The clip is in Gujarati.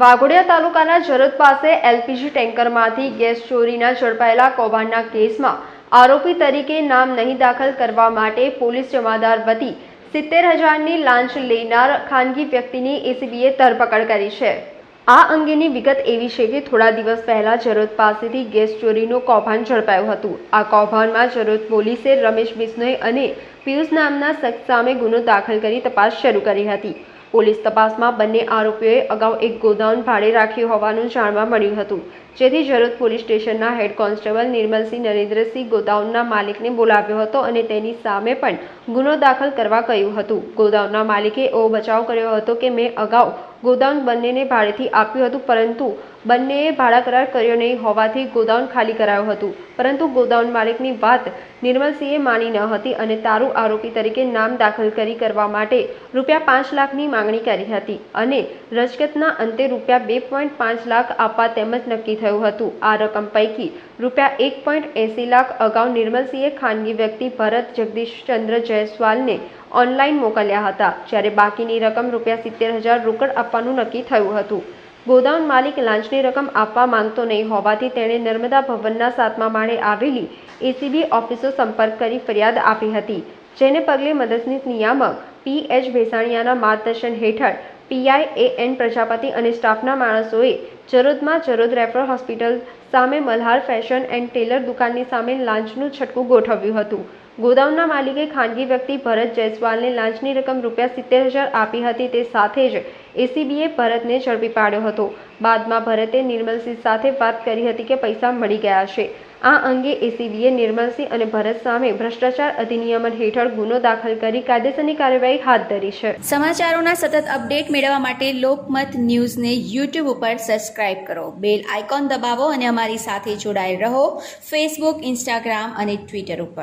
વાઘોડિયા તાલુકાના જરત પાસે એલપીજી ટેન્કરમાંથી ગેસ ચોરીના ઝડપાયેલા કૌભાંડના કેસમાં આરોપી તરીકે નામ નહીં દાખલ કરવા માટે પોલીસ જમાદાર વતી સિત્તેર હજારની લાંચ લેનાર ખાનગી વ્યક્તિની એસીબીએ ધરપકડ કરી છે. આ અંગેની વિગત એવી છે કે થોડા દિવસ પહેલા જરોદ પાસેથી ગેસ ચોરીનું કૌભાંડ ઝડપાયું હતું. આ કૌભાંડમાં જરોદ પોલીસે રમેશ બિશ્નોઈ અને પિયુષ નામના શખ્સ સામે ગુનો દાખલ કરી તપાસ શરૂ કરી હતી. પોલીસ તપાસમાં બંને આરોપીઓએ અગાઉ એક ગોદાઉન ભાડે રાખ્યું હોવાનું જાણવા મળ્યું હતું. જેથી જરોદ પોલીસ સ્ટેશનના હેડ કોન્સ્ટેબલ નિર્મલસિંહ નરેન્દ્રસિંહ ગોદાઉનના માલિકને બોલાવ્યો હતો અને તેની સામે પણ ગુનો દાખલ કરવા કહ્યું હતું. ગોદાઉનના માલિકે એવો બચાવ કર્યો હતો કે મેં અગાઉ ગોદાઉન બંનેને ભાડેથી આપ્યું હતું, પરંતુ બંનેએ ભાડા કરાર કર્યો નહીં હોવાથી ગોદાઉન ખાલી કરાયું હતું. પરંતુ ગોદાઉન માલિકની વાત નિર્મલસિંહે માની ન હતી અને તારું આરોપી તરીકે નામ દાખલ કરી કરવા માટે રૂપિયા પાંચ લાખની માંગણી કરી હતી અને રજકતના અંતે રૂપિયા બે પોઈન્ટ પાંચ લાખ આપવા તેમજ નક્કી થયું હતું. આ રકમ પૈકી રૂપિયા એક પોઈન્ટ એંસી લાખ અગાઉ નિર્મલસિંહે ખાનગી વ્યક્તિ ભરત જગદીશચંદ્ર જયસ્વાલને ઓનલાઈન મોકલ્યા હતા, જ્યારે બાકીની રકમ રૂપિયા સિત્તેર હજાર રોકડ આપવાનું નક્કી થયું હતું. ગોદાઉન માલિક લાંચની રકમ આપવા માંગતો નહીં હોવાથી તેણે નર્મદા ભવનના સાતમા માળે આવેલી એસીબી ઓફિસો સંપર્ક કરી ફરિયાદ આપી હતી, જેને પગલે મદદનીશ નિયામક પી એચ ભેસાણિયાના માર્ગદર્શન હેઠળ પીઆઈ એ એન પ્રજાપતિ અને સ્ટાફના માણસોએ જરોદમાં જરોદ રેફર હોસ્પિટલ સામે મલ્હાર ફેશન એન્ડ ટેલર દુકાનની સામે લાંચનું છટકું ગોઠવ્યું હતું. ગોદાઉનના માલિકે ખાનગી વ્યક્તિ ભરત જયસ્વાલને લાંચની રકમ રૂપિયા સિત્તેર હજાર આપી હતી તે સાથે જ એસીબીએ ભરતને ઝડપી પાડ્યો હતો. બાદમાં ભરતે નિર્મલસિંહ સાથે વાત કરી હતી કે પૈસા મળી ગયા છે. આ અંગે એસીબીએ નિર્મલસિંહ અને ભરત સામે ભ્રષ્ટાચાર અધિનિયમન હેઠળ ગુનો દાખલ કરી કાયદેસરની કાર્યવાહી હાથ ધરી છે. સમાચારોના સતત અપડેટ મેળવવા માટે લોકમત ન્યૂઝને યુટ્યુબ ઉપર સબસ્ક્રાઇબ કરો. બેલ આઇકોન દબાવો અને અમારી સાથે જોડાયેલ રહો. ફેસબુક ઇન્સ્ટાગ્રામ અને ટ્વિટર ઉપર.